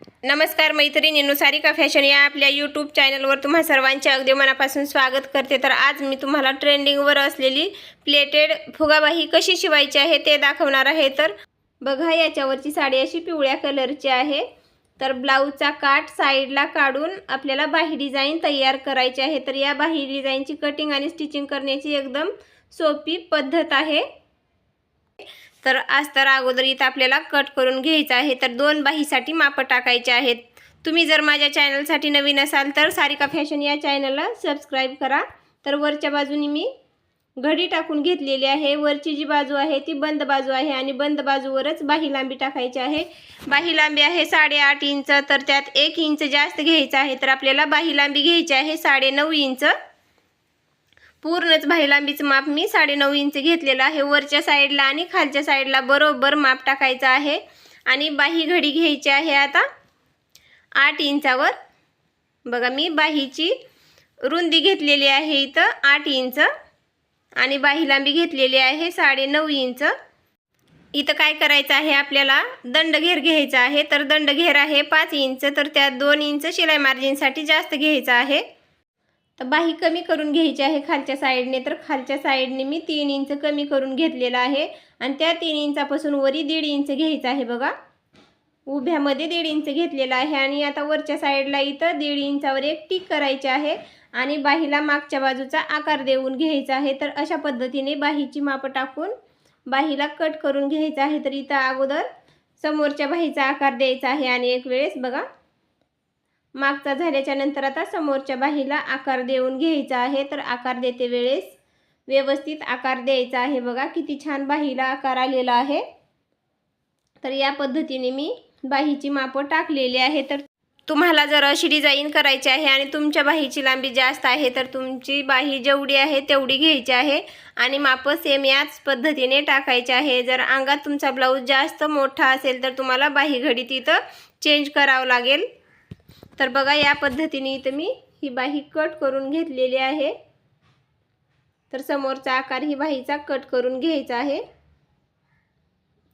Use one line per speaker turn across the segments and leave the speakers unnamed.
नमस्कार मैत्रिणींनो सारिका फॅशन या आपल्या यूट्यूब चॅनलवर तुम्हा सर्वांचे अगदी मनापासून स्वागत करते. तर आज मी तुम्हाला ट्रेंडिंगवर असलेली प्लेटेड फुगाबाही कशी शिवायची आहे ते दाखवणार आहे. तर बघा याच्यावरची साडी अशी पिवळ्या कलरची आहे. तर ब्लाऊजचा काठ साईडला काढून आपल्याला बाही डिझाईन तयार करायची आहे. तर या बाही डिझाईनची कटिंग आणि स्टिचिंग करण्याची एकदम सोपी पद्धत आहे. तर आज तर अगोदर इथं आपल्याला कट करून घ्यायचं आहे. तर दोन बाहीसाठी मापं टाकायचे आहेत. तुम्ही जर माझ्या चॅनलसाठी नवीन असाल तर सारिका फॅशन या चॅनलला सबस्क्राईब करा. तर वरच्या बाजूनी मी घडी टाकून घेतलेली आहे. वरची जी बाजू आहे ती बंद बाजू आहे आणि बंद बाजूवरच बाही लांबी टाकायची आहे. बाही लांबी आहे साडेआठ इंच तर त्यात एक इंच जास्त घ्यायचं आहे. तर आपल्याला बाही लांबी घ्यायची आहे साडेनऊ इंच. पूर्णच भाईलांबीचं लांबीचं माप मी साडेनऊ इंच घेतलेलं आहे. वरच्या साईडला आणि खालच्या साईडला बरोबर माप टाकायचं आहे. आणि बाही घडी घ्यायची आहे आता आठ इंचावर. बघा मी बाहीची रुंदी घेतलेली आहे इथं आठ इंच आणि बाही लांबी घेतलेली आहे साडेनऊ इंच. इथं काय करायचं आहे आपल्याला? दंडघेर घ्यायचा आहे. तर दंडघेर आहे पाच इंच. तर त्यात दोन इंच शिलाई मार्जिनसाठी जास्त घ्यायचं आहे. तर बाही कमी करून घ्यायची आहे खालच्या साईडने. तर खालच्या साईडने मी तीन इंच कमी करून घेतलेला आहे. आणि त्या तीन इंचापासून वरी दीड इंच घ्यायचं आहे बघा. उभ्यामध्ये दीड इंच घेतलेला आहे. आणि आता वरच्या साईडला इथं दीड इंचावर एक टिक करायची आहे. आणि बाहीला मागच्या बाजूचा आकार देऊन घ्यायचा आहे. तर अशा पद्धतीने बाहीची मापं टाकून बाहीला कट करून घ्यायचं आहे. तर इथं अगोदर समोरच्या बाहीचा आकार द्यायचा आहे. आणि एक वेळेस बघा मागचा झाल्याच्यानंतर आता समोरच्या बाहीला आकार देऊन घ्यायचा आहे. तर आकार देते वेळेस. व्यवस्थित आकार द्यायचा आहे. बघा किती छान बाहीला आकार आलेला आहे. तर या पद्धतीने मी बाहीची मापं टाकलेली आहे. तर तुम्हाला जर अशी डिझाईन करायची आहे आणि तुमच्या बाहीची लांबी जास्त आहे तर तुमची बाही जेवढी आहे तेवढी घ्यायची आहे आणि मापं सेम याच पद्धतीने टाकायचे आहे. जर अंगात तुमचा ब्लाऊज जास्त मोठा असेल तर तुम्हाला बाही घडी तिथं चेंज करावं लागेल. तर बघा या पद्धतीने इथं मी ही बाही कट करून घेतलेली आहे. तर समोरचा आकार ही बाहीचा कट करून घ्यायचा आहे.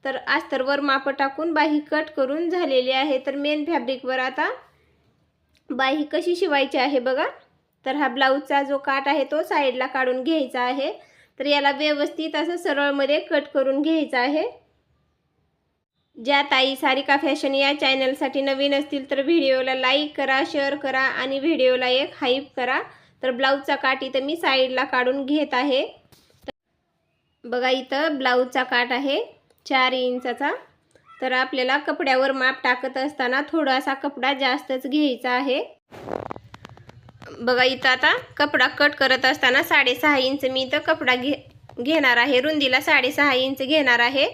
तर अस्तरवर मापं टाकून बाही कट करून झालेली आहे. तर मेन फॅब्रिकवर आता बाही कशी शिवायची आहे बघा. तर हा ब्लाऊजचा जो काट आहे तो साईडला काढून घ्यायचा आहे. तर याला व्यवस्थित असं सरळमध्ये कट करून घ्यायचा आहे. ज्या ताई सारिका फॅशन या चॅनलसाठी नवीन असतील तर व्हिडिओला लाईक करा शेअर करा आणि व्हिडिओला एक हाईप करा. तर ब्लाऊजचा काट इथं मी साईडला काढून घेत आहे. बघा इथं ब्लाऊजचा काट आहे चार इंचाचा. तर आपल्याला कपड्यावर माप टाकत असताना थोडासा कपडा जास्तच घ्यायचा आहे. बघा इथं आता कपडा कट करत असताना साडेसहा इंच मी इथं कपडा घे घेणार आहे. रुंदीला साडेसहा इंच घेणार आहे.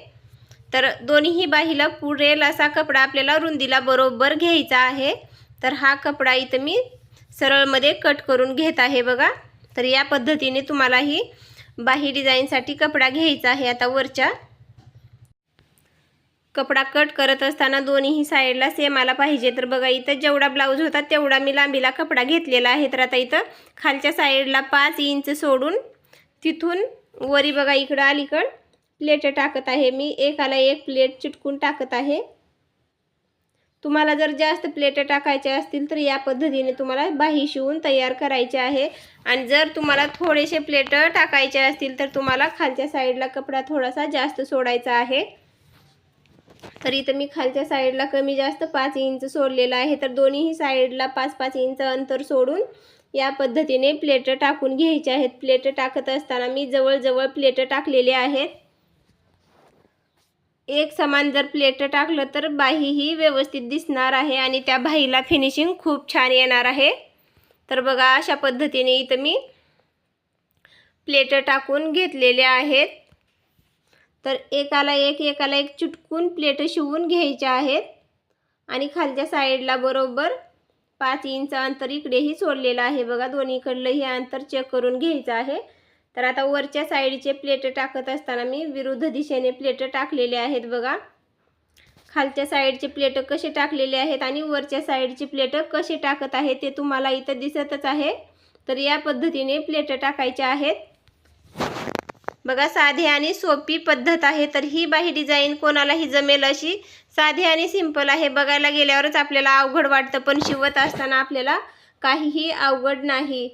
तर दोन्हीही बाहीला पुरेल असा कपडा आपल्याला रुंदीला बरोबर घ्यायचा आहे. तर हा कपडा इथं मी सरळमध्ये कट करून घेत आहे बघा. तर या पद्धतीने तुम्हालाही बाही डिझाईनसाठी कपडा घ्यायचा आहे आता वरच्या. कपडा कट करत असताना दोन्हीही साईडला सेम आला पाहिजे. तर बघा इथं जेवढा ब्लाऊज होता तेवढा मी लांबीला कपडा घेतलेला आहे. तर आता इथं खालच्या साईडला पाच इंच सोडून तिथून वरी बघा इकडं अलीकड प्लेट टाकत आहे. मी एकाला एक प्लेट चिटकून टाकत आहे. तुम्हाला जर जास्त प्लेट टाकायच्या असतील तर या पद्धतीने तुम्हाला बाही शिवून तयार करायचे आहे. आणि जर तुम्हाला थोडेसे प्लेट टाकायचे असतील तर तुम्हाला खालच्या साईडला कपडा थोडासा जास्त सोडायचा आहे. तर इथं मी खालच्या साईडला कमी जास्त पाच इंच सोडलेला आहे. तर दोन्हीही साईडला पाच पाच इंच अंतर सोडून या पद्धतीने प्लेट टाकून घ्यायचे आहेत. प्लेट टाकत असताना मी जवळजवळ प्लेट टाकलेले आहेत. एक समान जर प्लेट टाकलं तर बाहीही व्यवस्थित दिसणार आहे आणि त्या बाहीला फिनिशिंग खूप छान येणार आहे. तर बघा अशा पद्धतीने इथं मी प्लेट टाकून घेतलेले आहेत. तर एकाला एक एकाला एक चुटकून प्लेट शिवून घ्यायच्या आहेत. आणि खालच्या साईडला बरोबर पाच इंच अंतर इकडेही सोडलेलं आहे. बघा दोन्हीकडलं हे अंतर चेक करून घ्यायचं आहे. तर आता वरच्या साईडचे प्लेट टाकत असताना मी विरुद्ध दिशेने प्लेट टाकलेले आहेत बघा. खालच्या साईडचे प्लेट कसे टाकलेले आहेत आणि वरच्या साईडचे प्लेट कसे टाकत आहे ते तुम्हाला इथं दिसतच आहे. तर या पद्धतीने प्लेट टाकायच्या आहेत. बघा साधी आणि सोपी पद्धत आहे. तर ही बाही डिझाईन कोणालाही जमेल अशी साधी आणि सिंपल आहे. बघायला गेल्यावरच आपल्याला अवघड वाटतं पण शिवत असताना आपल्याला काहीही अवघड नाही.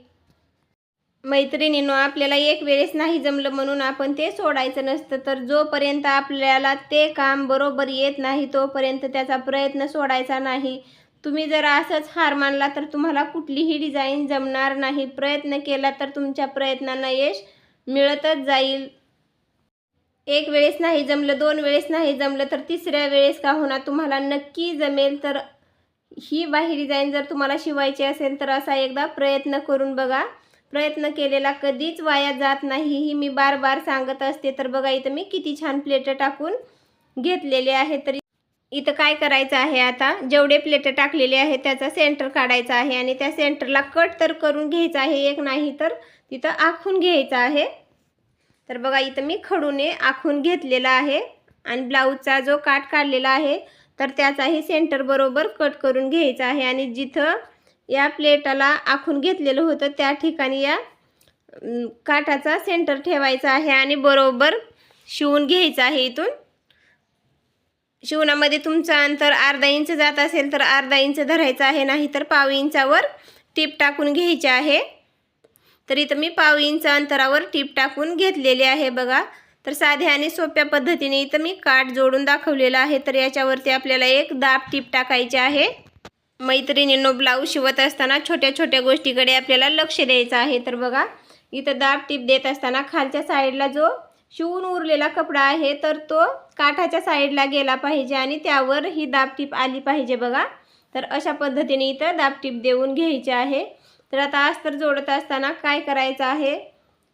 मैत्रिणींनो आपल्याला एक वेळेस नाही जमलं म्हणून आपण ते सोडायचं नसतं. तर जोपर्यंत आपल्याला ते काम बरोबर येत नाही तोपर्यंत त्याचा प्रयत्न सोडायचा नाही. तुम्ही जर असंच हार मानला तर तुम्हाला कुठलीही डिझाईन जमणार नाही. प्रयत्न केला तर तुमच्या प्रयत्नांना यश मिळतच जाईल. एक वेळेस नाही जमलं दोन वेळेस नाही जमलं तर तिसऱ्या वेळेस का होणार? तुम्हाला नक्की जमेल. तर ही बाही डिझाईन जर तुम्हाला शिवायची असेल तर असा एकदा प्रयत्न करून बघा. प्रयत्न केलेला कधीच वाया जात नाही. ही मी बार बार सांगत असते. तर बघा इथं मी किती छान प्लेटं टाकून घेतलेले आहे तरी इथं काय करायचं आहे आता? जेवढे प्लेटं टाकलेले आहे त्याचा सेंटर काढायचा आहे आणि त्या सेंटरला कट तर करून घ्यायचं आहे. एक नाही तर तिथं आखून घ्यायचं आहे. तर बघा इथं मी खडूने आखून घेतलेला आहे आणि ब्लाऊजचा जो काट काढलेला आहे तर त्याचाही सेंटर बरोबर कट करून घ्यायचा आहे. आणि जिथं या प्लेटाला आखून घेतलेलं होतं. त्या ठिकाणी या काठाचा सेंटर ठेवायचा आहे आणि बरोबर शिवून घ्यायचं आहे इथून. शिवणामध्ये तुमचं अंतर अर्धा इंच जात असेल तर अर्धा इंच धरायचं आहे नाही तर पाव इंचावर टीप टाकून घ्यायची आहे. तर इथं मी पाव इंच अंतरावर टीप टाकून घेतलेली आहे बघा. तर साध्या आणि सोप्या पद्धतीने इथं मी काठ जोडून दाखवलेला आहे. तर याच्यावरती आपल्याला एक दाब टीप टाकायची आहे. मैत्रिणींनो ब्लाऊज शिवत असताना छोट्या छोट्या गोष्टीकडे आपल्याला लक्ष द्यायचं आहे. तर बघा इथं दाब टीप देत असताना खालच्या साईडला जो शिवून उरलेला कपडा आहे तर तो काठाच्या साईडला गेला पाहिजे आणि त्यावर ही दाब टीप आली पाहिजे बघा. तर अशा पद्धतीने इथं दाब टीप देऊन घ्यायची आहे. तर आता अस्तर जोडत असताना काय करायचं आहे?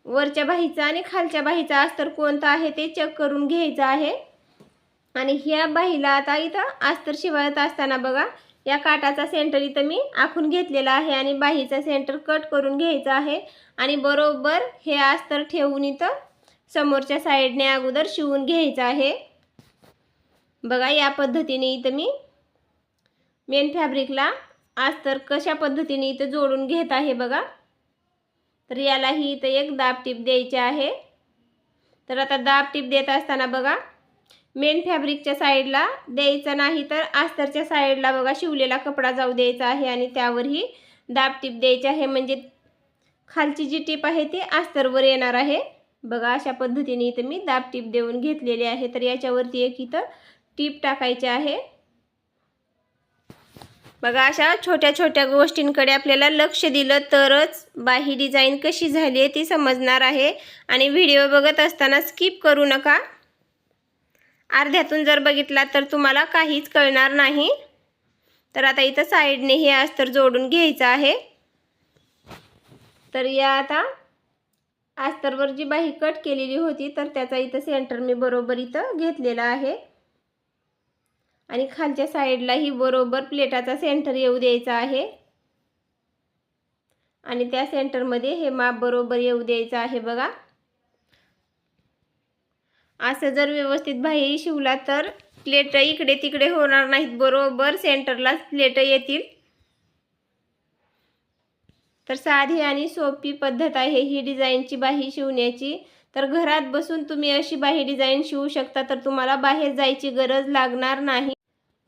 वरच्या बाहीचा आणि खालच्या बाहीचा अस्तर कोणता आहे ते चेक करून घ्यायचं आहे. आणि ह्या बाहीला आता इथं अस्तर शिवत असताना बघा या काटाचा सेंटर इथं मी आखून घेतलेला आहे आणि बाहीचा सेंटर कट करून घ्यायचा आहे. आणि बरोबर हे अस्तर ठेवून इथं समोरच्या साईडने अगोदर शिवून घ्यायचं आहे. बघा या पद्धतीने इथं मी मेन फॅब्रिकला अस्तर कशा पद्धतीने इथं जोडून घेत आहे बघा. तर यालाही इथं एक दाब टीप द्यायची आहे. तर आता दाब टीप देत असताना बघा मेन फॅब्रिकच्या साईडला द्यायचं नाही तर अस्तरच्या साईडला बघा शिवलेला कपडा जाऊ द्यायचा आहे आणि त्यावरही दाब टीप द्यायची आहे. म्हणजे खालची जी टीप आहे ती अस्तरवर येणार आहे. बघा अशा पद्धतीने इथं मी दाब टीप देऊन घेतलेली आहे. तर याच्यावरती एक इथं टीप टाकायची आहे. बघा अशा छोट्या छोट्या गोष्टींकडे आपल्याला लक्ष दिलं तरच बाही डिझाईन कशी झाली आहे ती समजणार आहे. आणि व्हिडिओ बघत असताना स्किप करू नका. अर्ध्यातून जर बघितला तर तुम्हाला काहीच कळणार नाही. तर आता इथं साईडने हे अस्तर जोडून घ्यायचं आहे. तर या आता अस्तरवर जी बाही कट केलेली होती तर त्याचा इथं सेंटर मी बरोबर इथं घेतलेला आहे. आणि खालच्या साईडलाही बरोबर प्लेटाचा सेंटर येऊ द्यायचा आहे. आणि त्या सेंटरमध्ये हे माप बरोबर येऊ द्यायचं आहे बघा. असं जर व्यवस्थित बाह्यही शिवला तर प्लेट इकडे तिकडे होणार नाहीत. बरोबर सेंटरलाच प्लेट येतील. तर साधी आणि सोपी पद्धत आहे ही डिझाईनची बाही शिवण्याची. तर घरात बसून तुम्ही अशी बाही डिझाईन शिवू शकता तर तुम्हाला बाहेर जायची गरज लागणार नाही.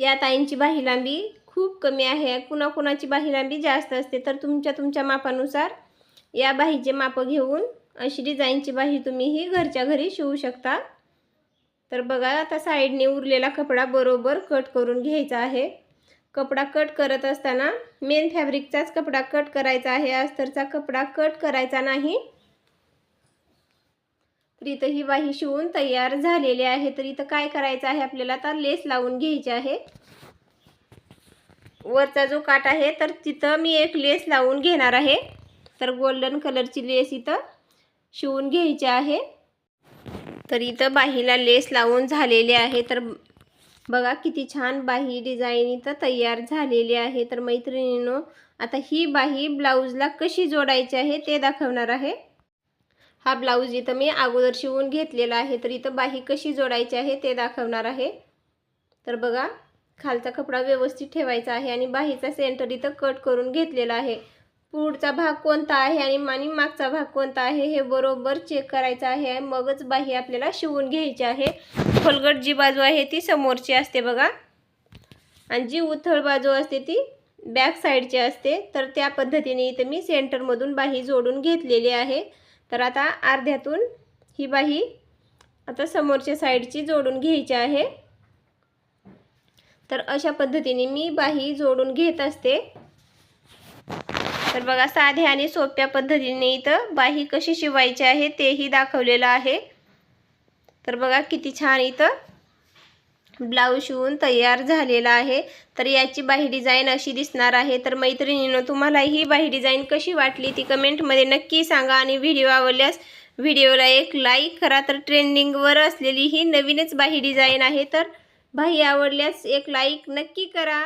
या ताईंची बाही लांबी खूप कमी आहे. कुणाकुणाची बाही लांबी जास्त असते तर तुमच्या तुमच्या मापानुसार या बाहीचे मापं घेऊन अशी डिझाईनची बाही तुम्ही ही घरच्या घरी शिवू शकता. तर बघा आता साईडने उरलेला कपडा बरोबर कट करून घ्यायचा आहे. कपडा कट करत असताना मेन फॅब्रिकचाच कपडा कट करायचा आहे. अस्तरचा कपडा कट करायचा नाही. तर इथं ही बाही शिवून तयार झालेली आहे. तर इथं काय करायचं आहे आपल्याला? आता लेस लावून घ्यायची आहे. वरचा जो काट आहे तर तिथं मी एक लेस लावून घेणार आहे. तर गोल्डन कलरची लेस इथं शिवून घ्यायची आहे. तर इथं बाहीला लेस लावून झालेले आहे. तर बघा किती छान बाही डिझाईन इथं तयार झालेली आहे. तर मैत्रिणींनो आता ही बाही ब्लाऊजला कशी जोडायची आहे ते दाखवणार आहे. हा ब्लाऊज इथं मी अगोदर शिवून घेतलेला आहे. तर इथं बाही कशी जोडायची आहे ते दाखवणार आहे. तर बघा खालचा कपडा व्यवस्थित ठेवायचा आहे आणि बाहीचा सेंटर इथं कट करून घेतलेला आहे. पुढचा भाग कोणता आहे आणि आणि मागचा भाग कोणता आहे हे बरोबर चेक करायचं आहे मगच बाही आपल्याला शिवून घ्यायची आहे. खोलगट जी बाजू आहे ती समोरची असते बघा. आणि जी उथळ बाजू असते ती बॅक साईडची असते. तर त्या पद्धतीने इथं मी सेंटरमधून बाही जोडून घेतलेली आहे. तर आता अर्ध्यातून ही बाही आता समोरच्या साईडची जोडून घ्यायची आहे. तर अशा पद्धतीने मी बाही जोडून घेत असते. तर बघा साध्या आणि सोप्या पद्धतीने इथं बाही कशी शिवायची आहे तेही दाखवलेलं आहे. तर बघा किती छान इथं ब्लाऊज शिवून तयार झालेला आहे. तर याची बाही डिझाईन अशी दिसणार आहे. तर मैत्रिणीनं तुम्हाला ही बाही डिझाईन कशी वाटली ती कमेंटमध्ये नक्की सांगा आणि व्हिडिओ आवडल्यास व्हिडिओला एक लाईक करा. तर ट्रेंडिंगवर असलेली ही नवीनच बाही डिझाईन आहे. तर बाही आवडल्यास एक लाईक नक्की करा.